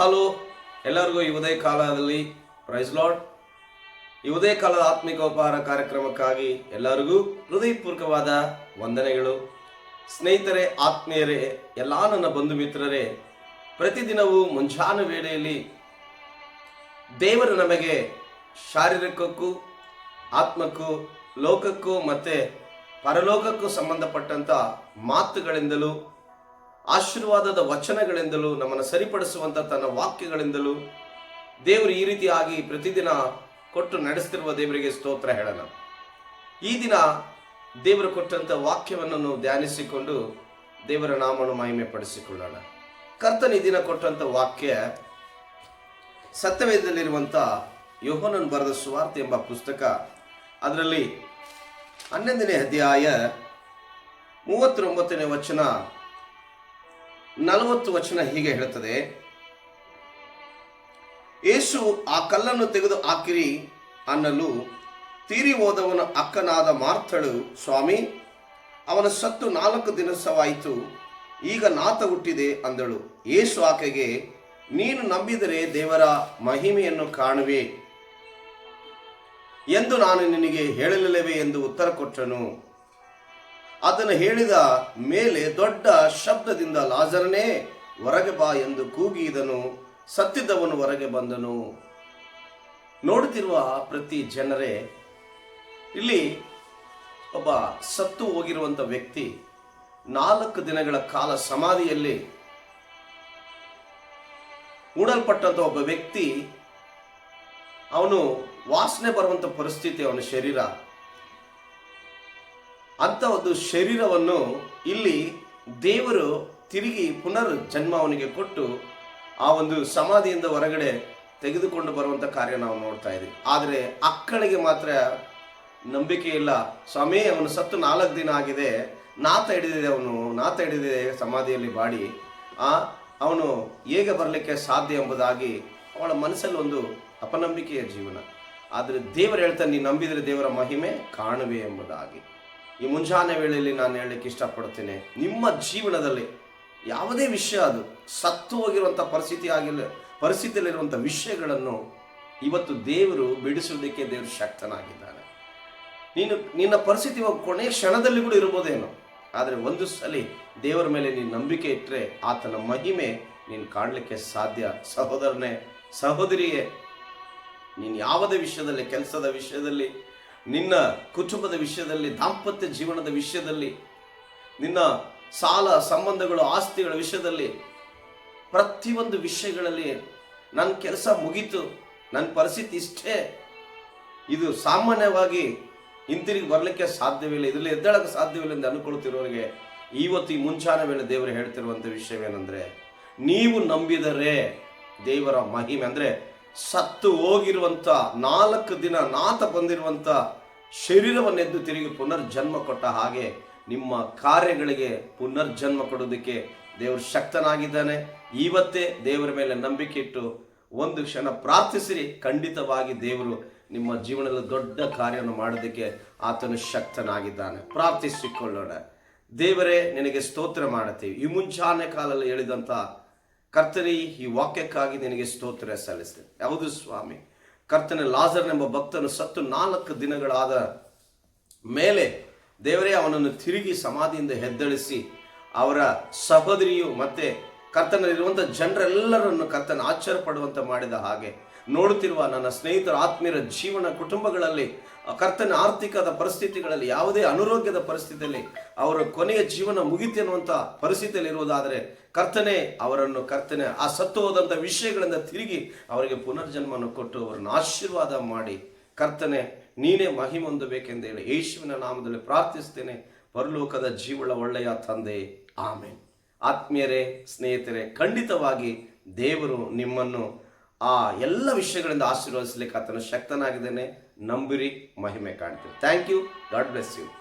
Hello, ಎಲ್ಲರಿಗೂ ಈ ಉದಯ ಕಾಲದಲ್ಲಿ ಪ್ರೈಸ್ ಲಾಡ್ ಈ ಉದಯ ಕಾಲದ ಆತ್ಮಿಕ ಉಪಹಾರ ಕಾರ್ಯಕ್ರಮಕ್ಕಾಗಿ ಎಲ್ಲರಿಗೂ ಹೃದಯಪೂರ್ವಕವಾದ ವಂದನೆಗಳು. ಸ್ನೇಹಿತರೆ, ಆತ್ಮೀಯರೇ, ಎಲ್ಲ ನನ್ನ ಬಂಧು ಮಿತ್ರರೇ ಪ್ರತಿದಿನವೂ ಮುಂಜಾನೆ ವೇಳೆಯಲ್ಲಿ ದೇವರು ನಮಗೆ ಶಾರೀರಿಕಕ್ಕೂ, ಆತ್ಮಕ್ಕೂ, ಲೋಕಕ್ಕೂ ಮತ್ತು ಪರಲೋಕಕ್ಕೂ ಸಂಬಂಧಪಟ್ಟಂಥ ಮಾತುಗಳಿಂದಲೂ ಆಶೀರ್ವಾದದ ವಚನಗಳಿಂದಲೂ ನಮ್ಮನ್ನು ಸರಿಪಡಿಸುವಂತ ತನ್ನ ವಾಕ್ಯಗಳಿಂದಲೂ ದೇವರು ಈ ರೀತಿಯಾಗಿ ಪ್ರತಿದಿನ ಕೊಟ್ಟು ನಡೆಸ್ತಿರುವ ದೇವರಿಗೆ ಸ್ತೋತ್ರ ಹೇಳೋಣ. ಈ ದಿನ ದೇವರು ಕೊಟ್ಟಂತ ವಾಕ್ಯವನ್ನು ಧ್ಯಾನಿಸಿಕೊಂಡು ದೇವರ ನಾಮವನ್ನು ಮಹಿಮೆ ಪಡಿಸಿಕೊಳ್ಳೋಣ ಕರ್ತನ ಈ ದಿನ ಕೊಟ್ಟಂತ ವಾಕ್ಯ ಸತ್ಯವೇದದಲ್ಲಿರುವಂಥ ಯೋಹನನ್ ಬರೆದ ಸುವಾರ್ತೆ ಎಂಬ ಪುಸ್ತಕ. ಅದರಲ್ಲಿ ಹನ್ನೊಂದನೇ ಅಧ್ಯಾಯ ಮೂವತ್ತೊಂಬತ್ತನೇ ವಚನ ನಲವತ್ತು ವಚನ ಹೀಗೆ ಹೇಳುತ್ತದೆ. ಯೇಸು ಆ ಕಲ್ಲನ್ನು ತೆಗೆದು ಹಾಕಿರಿ ಅನ್ನಲು ತೀರಿ ಹೋದವನ ಅಕ್ಕನಾದ ಮಾರ್ಥಳು, ಸ್ವಾಮಿ, ಅವನ ಸತ್ತು ನಾಲ್ಕು ದಿನಸವಾಯಿತು, ಈಗ ನಾತ ಹುಟ್ಟಿದೆ ಅಂದಳು. ಏಸು ಆಕೆಗೆ, ನೀನು ನಂಬಿದರೆ ದೇವರ ಮಹಿಮೆಯನ್ನು ಕಾಣುವೆ ಎಂದು ನಾನು ನಿನಗೆ ಹೇಳಲಿಲ್ಲವೆ ಎಂದು ಉತ್ತರ ಕೊಟ್ಟನು. ಅದನ್ನು ಹೇಳಿದ ಮೇಲೆ ದೊಡ್ಡ ಶಬ್ದದಿಂದ ಲಾಜರನೇ, ಹೊರಗೆ ಬಾ ಎಂದು ಕೂಗಿದನು ಸತ್ತಿದ್ದವನು ಹೊರಗೆ ಬಂದನು. ನೋಡುತ್ತಿರುವ ಪ್ರತಿ ಜನರೇ, ಇಲ್ಲಿ ಒಬ್ಬ ಸತ್ತು ಹೋಗಿರುವಂಥ ವ್ಯಕ್ತಿ ನಾಲ್ಕು ದಿನಗಳ ಕಾಲ ಸಮಾಧಿಯಲ್ಲಿ ಮೂಡಲ್ಪಟ್ಟಂಥ ಒಬ್ಬ ವ್ಯಕ್ತಿ, ಅವನು ವಾಸನೆ ಬರುವಂಥ ಪರಿಸ್ಥಿತಿ, ಅವನ ಶರೀರ. ಅಂತ ಒಂದು ಶರೀರವನ್ನು ಇಲ್ಲಿ ದೇವರು ತಿರುಗಿ ಪುನರ್ ಜನ್ಮ ಅವನಿಗೆ ಕೊಟ್ಟು ಆ ಒಂದು ಸಮಾಧಿಯಿಂದ ಹೊರಗಡೆ ತೆಗೆದುಕೊಂಡು ಬರುವಂತ ಕಾರ್ಯ ನಾವು ನೋಡ್ತಾ ಇದ್ದೀವಿ. ಆದರೆ ಅಕ್ಕಳಿಗೆ ಮಾತ್ರ ನಂಬಿಕೆ ಇಲ್ಲ. ಸ್ವಾಮಿ, ಅವನು ಸತ್ತು ನಾಲ್ಕು ದಿನ ಆಗಿದೆ. ನಾತ ಹಿಡಿದಿದೆ ಅವನು. ನಾತ ಹಿಡಿದಿದೆ ಸಮಾಧಿಯಲ್ಲಿ ಬಾಡಿ. ಆ, ಅವನು ಹೇಗೆ ಬರಲಿಕ್ಕೆ ಸಾಧ್ಯ ಎಂಬುದಾಗಿ ಅವಳ ಮನಸ್ಸಲ್ಲಿ ಒಂದು ಅಪನಂಬಿಕೆಯ ಜೀವನ. ಆದರೆ ದೇವರು ಹೇಳ್ತಾನೆ ನೀನು ನಂಬಿದರೆ ದೇವರ ಮಹಿಮೆ ಕಾಣುವೆ ಎಂಬುದಾಗಿ. ಈ ಮುಂಜಾನೆ ವೇಳೆಯಲ್ಲಿ ನಾನು ಹೇಳಲಿಕ್ಕೆ ಇಷ್ಟಪಡ್ತೇನೆ. ನಿಮ್ಮ ಜೀವನದಲ್ಲಿ ಯಾವುದೇ ವಿಷಯ ಅದು, ಸತ್ತು ಹೋಗಿರುವಂಥ ಪರಿಸ್ಥಿತಿ ಆಗಿಲ್ಲ ಪರಿಸ್ಥಿತಿಯಲ್ಲಿರುವಂಥ ವಿಷಯಗಳನ್ನು ಇವತ್ತು ದೇವರು ಬಿಡಿಸುವುದಕ್ಕೆ ದೇವರು ಶಕ್ತನಾಗಿದ್ದಾನೆ ನೀನು, ನಿನ್ನ ಪರಿಸ್ಥಿತಿ ಕೊನೆಯ ಕ್ಷಣದಲ್ಲಿ ಕೂಡ ಇರ್ಬೋದೇನೋ. ಆದರೆ ಒಂದು ಸಲ ದೇವರ ಮೇಲೆ ನೀನು ನಂಬಿಕೆ ಇಟ್ಟರೆ ಆತನ ಮಹಿಮೆ ನೀನು ಕಾಣಲಿಕ್ಕೆ ಸಾಧ್ಯ. ಸಹೋದರನೇ, ಸಹೋದರಿಯೇ, ನೀನು ಯಾವುದೇ ವಿಷಯದಲ್ಲಿ, ಕೆಲಸದ ವಿಷಯದಲ್ಲಿ ನಿನ್ನ ಕುಟುಂಬದ ವಿಷಯದಲ್ಲಿ, ದಾಂಪತ್ಯ ಜೀವನದ ವಿಷಯದಲ್ಲಿ, ನಿನ್ನ ಸಾಲ, ಸಂಬಂಧಗಳು, ಆಸ್ತಿಗಳ ವಿಷಯದಲ್ಲಿ ಪ್ರತಿಯೊಂದು ವಿಷಯಗಳಲ್ಲಿ ನನ್ನ ಕೆಲಸ ಮುಗೀತು ನನ್ನ ಪರಿಸ್ಥಿತಿ ಇಷ್ಟೇ. ಇದು ಸಾಮಾನ್ಯವಾಗಿ ಹಿಂತಿರುಗಿ ಬರಲಿಕ್ಕೆ ಸಾಧ್ಯವಿಲ್ಲ ಇದರಲ್ಲಿ ಎದ್ದೇಳಕ್ಕೆ ಸಾಧ್ಯವಿಲ್ಲ ಎಂದು ಅನ್ಕೊಳ್ತಿರೋರಿಗೆ ಇವತ್ತು ಈ ಮುಂಚಾನ ವೇಳೆ ದೇವರು ಹೇಳ್ತಿರುವಂಥ ವಿಷಯವೇನೆಂದರೆ, ನೀವು ನಂಬಿದರೆ ದೇವರ ಮಹಿಮೆ, ಅಂದರೆ ಸತ್ತು ಹೋಗಿರುವಂಥ ನಾಲ್ಕು ದಿನ ನಾತ ಬಂದಿರುವಂಥ ಶರೀರವನ್ನೆದ್ದು ತಿರುಗಿ ಪುನರ್ಜನ್ಮ ಕೊಟ್ಟ ಹಾಗೆ ನಿಮ್ಮ ಕಾರ್ಯಗಳಿಗೆ ಪುನರ್ಜನ್ಮ ಕೊಡೋದಕ್ಕೆ ದೇವರು ಶಕ್ತನಾಗಿದ್ದಾನೆ. ಇವತ್ತೇ ದೇವರ ಮೇಲೆ ನಂಬಿಕೆ ಇಟ್ಟು ಒಂದು ಕ್ಷಣ ಪ್ರಾರ್ಥಿಸಿರಿ. ಖಂಡಿತವಾಗಿ ದೇವರು ನಿಮ್ಮ ಜೀವನದಲ್ಲಿ ದೊಡ್ಡ ಕಾರ್ಯವನ್ನು ಮಾಡೋದಕ್ಕೆ ಆತನು ಶಕ್ತನಾಗಿದ್ದಾನೆ. ಪ್ರಾರ್ಥಿಸಿಕೊಳ್ಳೋಣ. ದೇವರೇ, ನಿನಗೆ ಸ್ತೋತ್ರ ಮಾಡುತ್ತೀವಿ. ಈ ಮುಂಚಾನೆ ಕಾಲದಲ್ಲಿ ಹೇಳಿದಂಥ ಕರ್ತನಿ, ಈ ವಾಕ್ಯಕ್ಕಾಗಿ ನಿನಗೆ ಸ್ತೋತ್ರ ಸಲ್ಲಿಸ್ತೇನೆ. ಯಾವುದು ಸ್ವಾಮಿ, ಕರ್ತನ ಲಾಜರ್ನೆಂಬ ಭಕ್ತನು ಸತ್ತು ನಾಲ್ಕು ದಿನಗಳಾದ ಮೇಲೆ ದೇವರೇ ಅವನನ್ನು ತಿರುಗಿ ಸಮಾಧಿಯಿಂದ ಹೆದ್ದಳಿಸಿ ಅವರ ಸಹೋದರಿಯು ಮತ್ತೆ ಕರ್ತನಲ್ಲಿರುವಂಥ ಜನರೆಲ್ಲರನ್ನು ಕರ್ತನ ಆಶ್ಚರ್ಯ ಪಡುವಂತೆ ಮಾಡಿದ ಹಾಗೆ ನೋಡುತ್ತಿರುವ ನನ್ನ ಸ್ನೇಹಿತರ, ಆತ್ಮೀಯರ ಜೀವನ ಕುಟುಂಬಗಳಲ್ಲಿ, ಕರ್ತನ ಆರ್ಥಿಕದ ಪರಿಸ್ಥಿತಿಗಳಲ್ಲಿ, ಯಾವುದೇ ಅನಾರೋಗ್ಯದ ಪರಿಸ್ಥಿತಿಯಲ್ಲಿ ಅವರ ಕೊನೆಯ ಜೀವನ ಮುಗಿತು ಅನ್ನುವಂಥ ಪರಿಸ್ಥಿತಿಯಲ್ಲಿ ಇರುವುದಾದರೆ ಕರ್ತನೆ ಅವರನ್ನು ಕರ್ತನೆ ಆ ಸತ್ತು ಹೋದಂಥ ವಿಷಯಗಳಿಂದ ತಿರುಗಿ ಅವರಿಗೆ ಪುನರ್ಜನ್ಮವನ್ನು ಕೊಟ್ಟು ಅವರನ್ನು ಆಶೀರ್ವಾದ ಮಾಡಿ ಕರ್ತನೆ ನೀನೇ ಮಹಿಮೆ ಹೊಂದಬೇಕೆಂದೇಳಿ ಯೇಸುವಿನ ನಾಮದಲ್ಲಿ ಪ್ರಾರ್ಥಿಸ್ತೇನೆ ಪರಲೋಕದ ಜೀವಳ ಒಳ್ಳೆಯ ತಂದೆ. ಆಮೇಲೆ ಆತ್ಮೀಯರೇ, ಸ್ನೇಹಿತರೆ, ಖಂಡಿತವಾಗಿ ದೇವರು ನಿಮ್ಮನ್ನು ಆ ಎಲ್ಲ ವಿಷಯಗಳಿಂದ ಆಶೀರ್ವದಿಸಲಿಕ್ಕೆ ಆತನ ಶಕ್ತನಾಗಿದ್ದೇನೆ. ನಂಬಿರಿ ಮಹಿಮೆ ಕಾಣ್ತೀವಿ. Thank you God bless you